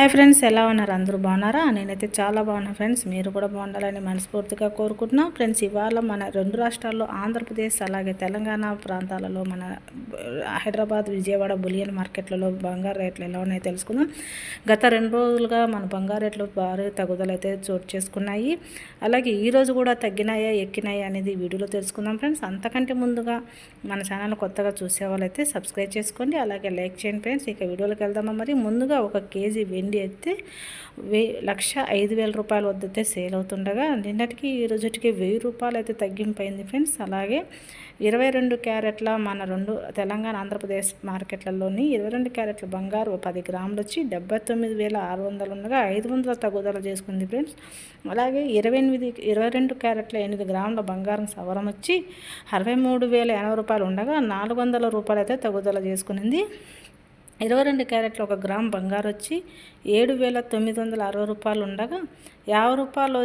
Hi friends ఎలా ఉన్నారు? అందరూ బాగున్నారా? నేనైతే చాలా బాగున్నా ఫ్రెండ్స్. మీరు కూడా బాగుండాలని మనస్ఫూర్తిగా కోరుకుంటున్నా. ఫ్రెండ్స్ ఇవాళ మన రెండు రాష్ట్రాల్లో ఆంధ్రప్రదేశ్ అలాగే తెలంగాణ ప్రాంతాలలో మన హైదరాబాద్ విజయవాడ బులియన్ మార్కెట్లలో బంగారు రేట్లు ఎలా ఉన్నాయో తెలుసుకుందాం. గత రెండు రోజులుగా మన బంగారు రేట్లు భారీ తగ్గుదలైతే చోటు చేసుకున్నాయి. అలాగే ఈరోజు కూడా తగ్గినాయా ఎక్కినాయా అనేది వీడియోలో తెలుసుకుందాం ఫ్రెండ్స్. అంతకంటే ముందుగా మన ఛానల్ కొత్తగా చూసే వాళ్ళైతే సబ్స్క్రైబ్ చేసుకోండి. అలాగే లైక్ చేయండి ఫ్రెండ్స్. ఇక వీడియోలోకి వెళ్దామా మరి? ముందుగా ఒక కేజీ వెండి అయితే వే లక్ష ఐదు వేల రూపాయల వద్ద అయితే సేల్ అవుతుండగా నిన్నటికి ఈ రోజుటికి వెయ్యి రూపాయలు అయితే తగ్గింపైంది ఫ్రెండ్స్. అలాగే ఇరవై రెండు క్యారెట్ల మన రెండు తెలంగాణ ఆంధ్రప్రదేశ్ మార్కెట్లలోని ఇరవై రెండు క్యారెట్ల బంగారు పది గ్రాములు వచ్చి డెబ్బై తొమ్మిది వేల ఆరు వందలు ఉండగా ఐదు వందల తగ్గుదల చేసుకుంది ఫ్రెండ్స్. అలాగే ఇరవై ఎనిమిది ఇరవై రెండు క్యారెట్ల ఎనిమిది గ్రాముల బంగారం సవరం వచ్చి అరవై మూడు వేల ఎనభై రూపాయలు ఉండగా నాలుగు వందల రూపాయలు అయితే తగ్గుదల చేసుకునింది. ఇరవై రెండు క్యారెట్లు ఒక గ్రామ్ బంగారు వచ్చి ఏడు వేల తొమ్మిది వందల అరవై రూపాయలు ఉండగా యాభై రూపాయలు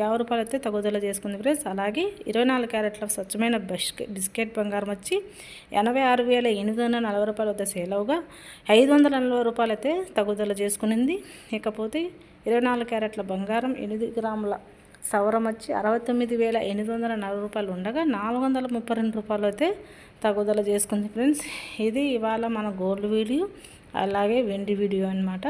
యాభై రూపాయలు అయితే తగుదల చేసుకుంది ఫ్రెండ్స్. అలాగే ఇరవై నాలుగు క్యారెట్ల స్వచ్ఛమైన బిస్కెట్ బిస్కెట్ బంగారం వచ్చి ఎనభై ఆరు వేల ఎనిమిది వందల నలభై రూపాయలు వద్ద సేల్ అవగా ఐదు వందల నలభై రూపాయలు అయితే తగుదల చేసుకునింది. ఇకపోతే ఇరవై నాలుగు క్యారెట్ల బంగారం ఎనిమిది గ్రాముల సవరం వచ్చి అరవై తొమ్మిది వేల ఎనిమిది వందల నలభై రూపాయలు ఉండగా నాలుగు వందల ముప్పై రెండు రూపాయలు అయితే తగుదల చేసుకుంది ఫ్రెండ్స్. ఇది ఇవాళ మన గోల్డ్ వీడియో అలాగే వెండి వీడియో అనమాట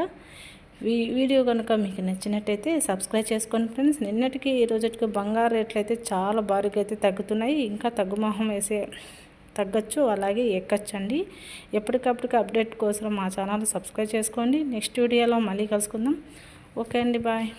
వీడియో కనుక మీకు నచ్చినట్టయితే సబ్స్క్రైబ్ చేసుకోండి ఫ్రెండ్స్. నిన్నటికి ఈ రోజుకి బంగారు రేట్లు అయితే చాలా భారీగా అయితే తగ్గుతున్నాయి. ఇంకా తగ్గుమొహం వేసే తగ్గచ్చు అలాగే ఎక్కచ్చండి. ఎప్పటికప్పటికి అప్డేట్ కోసం మా ఛానల్ సబ్స్క్రైబ్ చేసుకోండి. నెక్స్ట్ వీడియోలో మళ్ళీ కలుసుకుందాం. ఓకే అండి బాయ్.